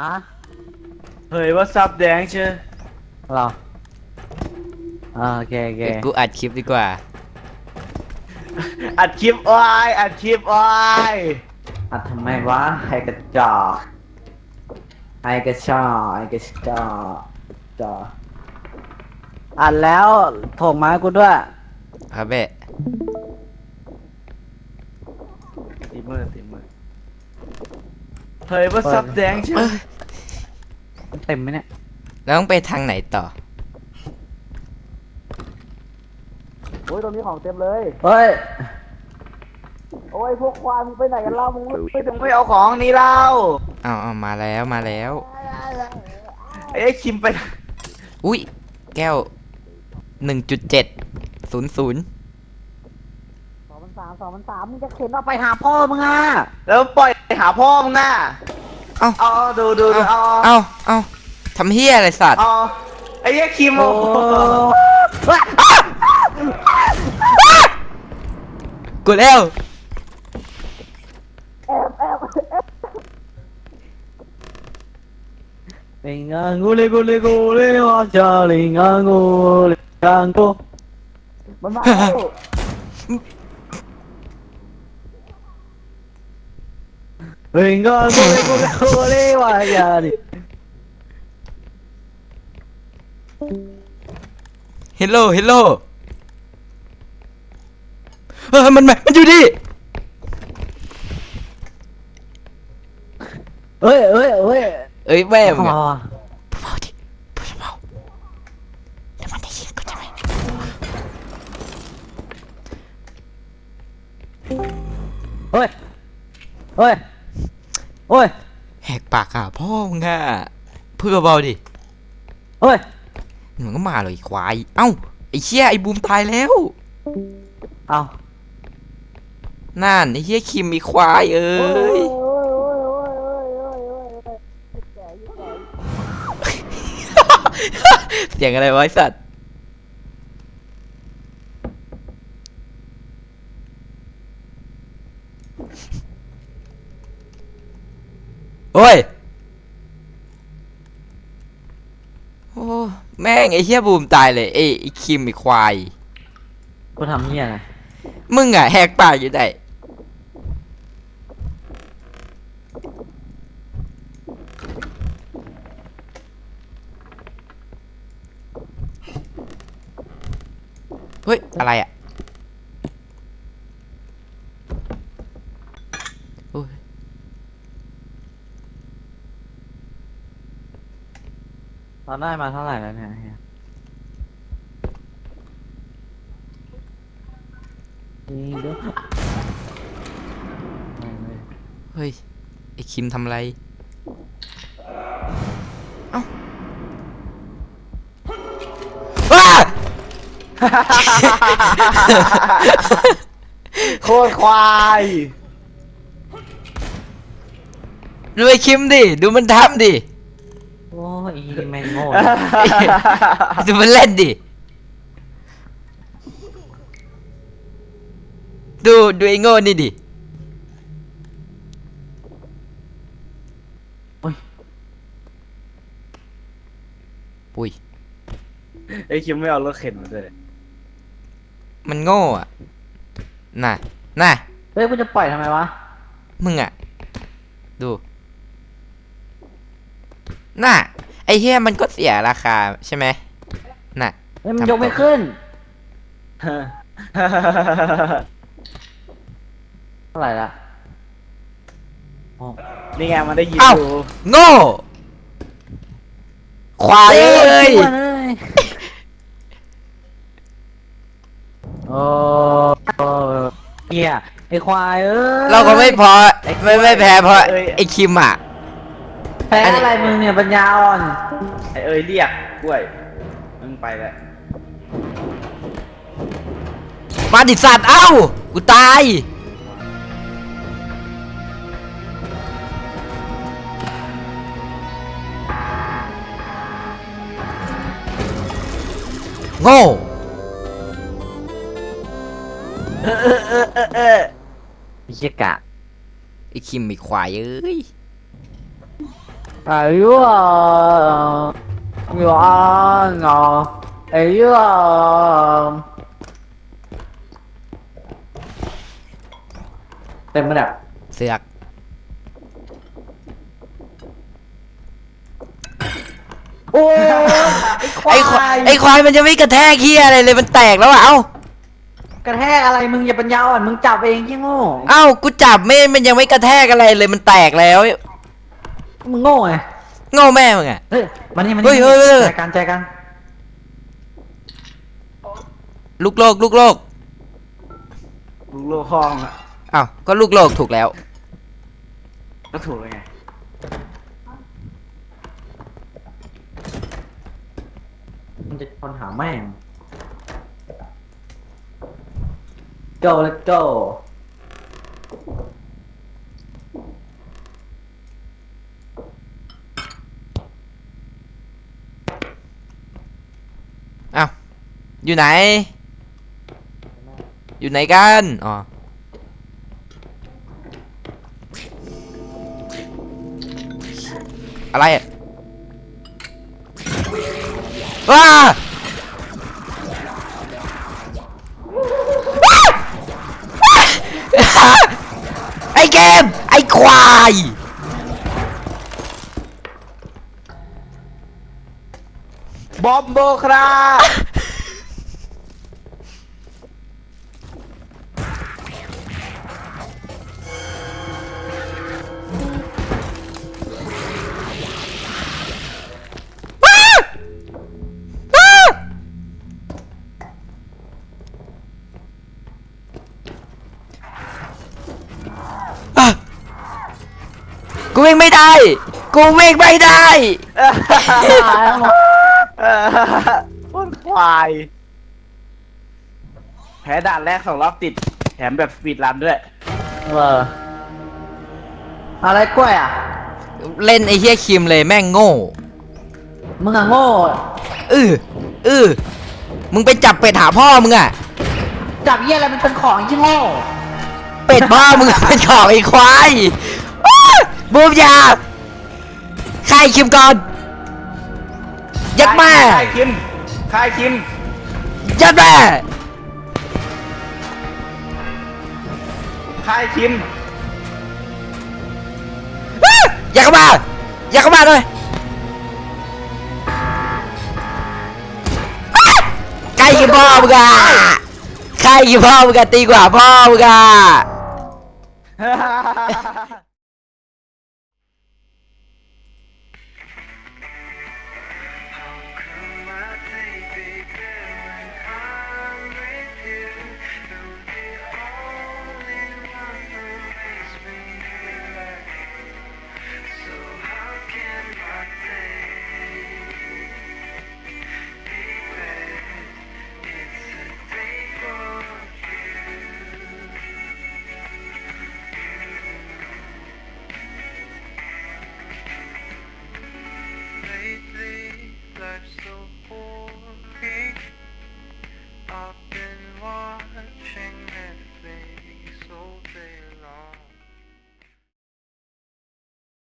ฮะเฮ้ยว่าซับแดงเชียวเหรออ่าโอเคโอเคเดี๋ยวกูอัดคลิปดีกว่า อัดคลิปอ้อยอัดคลิปอ้อยอัดทำไมวะไอ้กระจอกไอ้กระชอกไอ้กระจอกจอกอัดแล้วโถงมากูด้วยครับเบะตีมือตีมือ เฮ้ยว่าซับแดงเชียวเอ้ยมันเต็มไหมเนี่ยแล้วต้องไปทางไหนต่อ โอ้ยตรงนี้ของเต็มเลย เฮ้ยโอ้ยพวกควายมึงไปไหนกันเล่ามึงไม่ถึงไม่เอาของนี้เล่าเอาเอามาแล้วมาแล้ว ไอ้คิมไป อุ้ยแก้วหนึ่งจุดเจ็ดศูนย์ศูนย์ สองพันสามสองพันสามมึงจะเข็นเอาไปหาพ่อมึงอะแล้วปล่อยไปหาพ่อมึงน่ะเอ้าเอาเอาดูดูดูเอาเอาเอาทำเฮียอะไรสัตว์ เอาไอ้เหี้ยคิมโอ้โอ้กูแล้วลิงอังกูเลกูเลกูเลว่าจะลิงอังกูลิงอังกูมันมาแล้ว ลิงอังกูเลกูเลกูเลว่าจะลิเฮลโลเฮลโลเฮ้ยมันมันมันอยู่ดิเฮ้ยเฮ้ยเฮ้ยเอ้ยแม่มึงอ๋ออะเบาๆดิเบาๆแล้วมันได้ยินกูจะไหมเฮ้ยเฮ้ย เฮ้ยแหกปากหาพ่อมึงอะเพื่อเบาดิเฮ้ยมึงก็มาเลยไอ้ควาย เอ้าไอ้เชี่ยไอ้บูมตายแล้วเอานั่นไอ้เชี่ยคิมมีควายเอ้ยเสียงอะไรวะไอ้สัตว์ โอ้ย โอ้ แม่งไอ้เหี้ยบูมตายเลยไอ้ไอ้คิมไอ้ควาย กูทำเหี้ยอะไรมึงอะแหกปากอยู่ได้เฮ้ย อะไรอะโอ้ย เราได้มาเท่าไหร่แล้วเนี่ยเฮียนี่เด้อเฮ้ย ไอ้คิมทำอะไร เอ้าว้าโคตรควายดูไอ้คิมดิ ดูมันทำดิโอ้ยอีแม่งโง่ดูมันเล่นดิ ดูดูไอ้โง่นี่ดิ ปุ้ย ไอ้คิมไม่เอารถเข็นมาด้วยมันโง่อะน่ะ น่ะ เฮ้ยกูจะปล่อยทำไมวะ มึงอะ ดู น่ะ ไอ้เฮียมันก็เสียราคาใช่ไหมน่ะ เฮ้ยมันยกไม่ขึ้นเท่าไหร่ละโอ้นี่ไงมันได้ยินเอ้าอยู่โง่ควายเอ้ยอ้วนเอ้ยโอ้โอ้เหี้ยไอ้ควายเอ้ยเราก็ไม่พอไม่ไม่แพ้เพราะไอ้คิมอะ แพ้อะไรมึงเนี่ยปัญญาอ่อนไอ้เอ้ยเรียกกล้วย มึงไปแล้วมาดิสัตว์เอ้ากูตาย โง่เออเออเออเออเออไอ้เหี้ยกะไอ้คิมมีควายเอ้ย อายุอะอยู่อะเนาะอายุอะเต็มไปเนี่ยเสือก โอ้ยไอ้ควายไอ้ควายมันจะไม่กระแทกเฮียอะไรเลยมันแตกแล้วอะเอ้ากระแทกอะไรมึงอย่าปัญญาอ่อนมึงจับเองยี่โง่เอ้ากูจับไม่มันยังไม่กระแทกอะไรเลยมันแตกแล้ว มึงโง่ไงโง่แม่มึงอะเฮ้ยมานี่มาเฮ้นี่ยเฮ้ยเฮ้ย ใจกันใจกันลูกโลกลูกโลกลูกโลกห้องอะเอ้าก็ลูกโลกถูกแล้ว ก็ถูกเลยไงมันจะคนหาแม่ง go let's go เอ้า อยู่ไหน อยู่ไหนกัน อ๋อ อะไรอะว้าไอเกม ไอควายบอมโบครับ กูวิ่งไม่ได้ กูวิ่งไม่ได้ต้นควาย แพ้ด่านแรกสองรอบติด แถมแบบสปีดรันด้วย เอออะไรกล้วยอะ เล่นไอ้เฮียคิมเลยแม่งโง่มึงอะโง่เออเออมึงไปจับเป็ดหาพ่อมึงอะจับเยี่ยอะไรมันเป็นของยี่โง่ เป็ดพ่อมึงอะเป็นของไอ้ควายอ้า บูมยาใครคิมก่อน ยัดแม่ค่ายคิมค่ายคิม ยัดแม่ค่ายคิมอ้าอย่าเข้ามา อย่าเข้ามาเลยอ้าใครคิมพ่อมึงอะใครคิมพ่อมึงอะตีกว่าพ่อมึงอะ